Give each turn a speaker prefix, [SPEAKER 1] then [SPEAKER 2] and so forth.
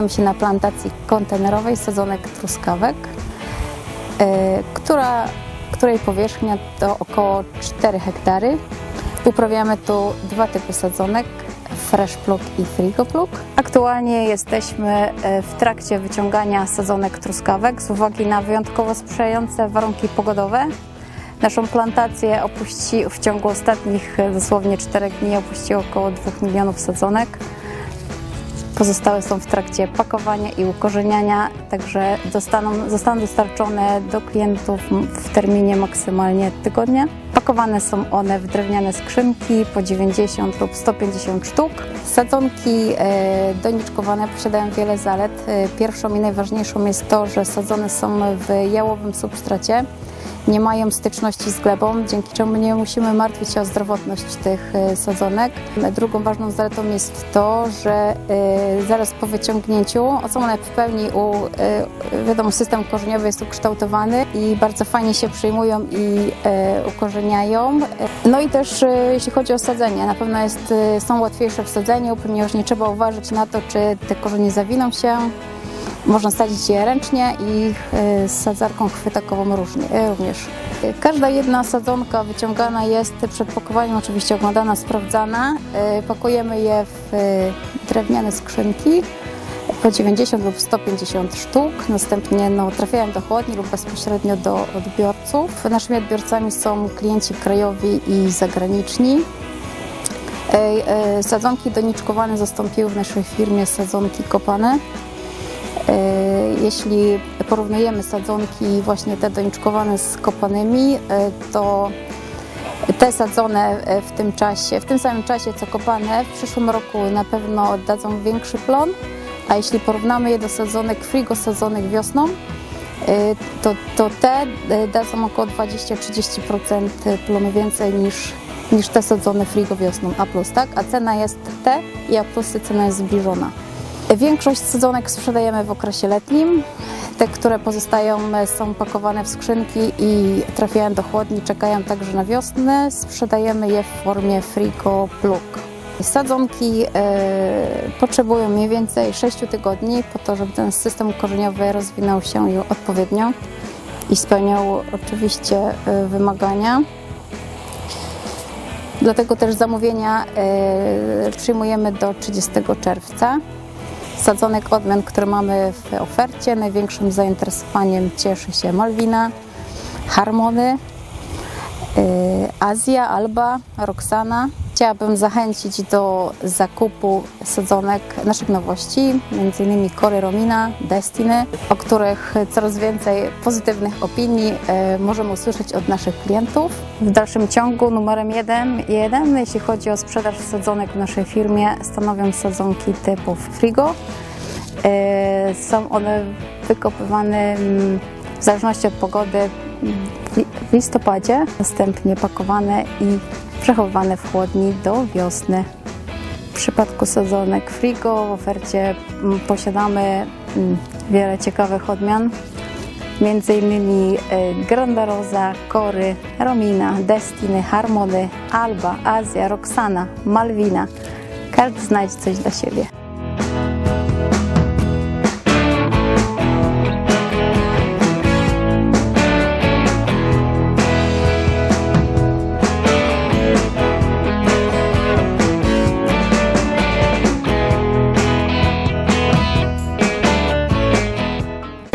[SPEAKER 1] Znajdujemy się na plantacji kontenerowej sadzonek truskawek, e, która, której powierzchnia to około 4 hektary. Uprawiamy tu dwa typy sadzonek, Fresh Plug i Frigo Plug. Aktualnie jesteśmy e, w trakcie wyciągania sadzonek truskawek z uwagi na wyjątkowo sprzyjające warunki pogodowe. Naszą plantację opuści w ciągu ostatnich e, dosłownie 4 dni opuściło około 2 milionów sadzonek. Pozostałe są w trakcie pakowania i ukorzeniania, także dostaną, zostaną dostarczone do klientów w terminie maksymalnie tygodnia. Pakowane są one w drewniane skrzynki po 90 lub 150 sztuk. Sadzonki e, doniczkowane posiadają wiele zalet. E, Pierwszą i najważniejszą jest to, że sadzone są w jałowym substracie nie mają styczności z glebą, dzięki czemu nie musimy martwić się o zdrowotność tych e, sadzonek. Drugą ważną zaletą jest to, że e, zaraz po wyciągnięciu są one w pełni, u, e, wiadomo, system korzeniowy jest ukształtowany i bardzo fajnie się przyjmują i ukorzeniają. No i też jeśli chodzi o sadzenie, na pewno jest, są łatwiejsze w sadzeniu, ponieważ nie trzeba uważać na to, czy te korzenie zawiną się, można sadzić je ręcznie i e, z sadzarką chwytakową e, również. Każda jedna sadzonka wyciągana jest przed pakowaniem oczywiście oglądana, sprawdzana. E, Pakujemy je w drewniane skrzynki po 90 lub 150 sztuk. Następnie no, trafiają do chłodni lub bezpośrednio do odbiorców. Naszymi odbiorcami są klienci krajowi i zagraniczni. Sadzonki doniczkowane zastąpiły w naszej firmie sadzonki kopane. E, Jeśli porównujemy sadzonki właśnie te doniczkowane z kopanymi, e, to te sadzone e, w tym czasie, w tym samym czasie co kopane, w przyszłym roku na pewno oddadzą większy plon, a jeśli porównamy je do sadzonek frigo sadzonych wiosną, to, to te dadzą około 20-30% plonu więcej niż, niż te sadzone frigo wiosną A+, tak? A cena jest T i A+, cena jest zbliżona. Większość sadzonek sprzedajemy w okresie letnim. Te, które pozostają, e, są pakowane w skrzynki i trafiają do chłodni, czekają także na wiosnę. Sprzedajemy je w formie Frigo Plug. Sadzonki e, potrzebują mniej więcej 6 tygodni po to, żeby ten system korzeniowy rozwinął się ju- odpowiednio i spełniał oczywiście e, wymagania. Dlatego też zamówienia e, przyjmujemy do 30 czerwca. Sadzonek odmian, które mamy w ofercie, największym zainteresowaniem cieszy się Malwina, Harmony, y, Azja, Alba, Roxana. Chciałabym zachęcić do zakupu sadzonek naszych nowości, m.in. Kory Romina, Destiny, o których coraz więcej pozytywnych opinii y, możemy usłyszeć od naszych klientów. W dalszym ciągu numerem jeden, jeden jeśli chodzi o sprzedaż sadzonek w naszej firmie, stanowią sadzonki typu Frigo. E, Są one wykopywane mm, w zależności od pogody w listopadzie, następnie pakowane i przechowywane w chłodni do wiosny. W przypadku sadzonek Frigo w ofercie mm, posiadamy mm, wiele ciekawych odmian, innymi e, Granda Rosa, Kory, Romina, Destiny, Harmony, Alba, Azja, Roxana, Malwina. Każdy znajdzie coś dla siebie.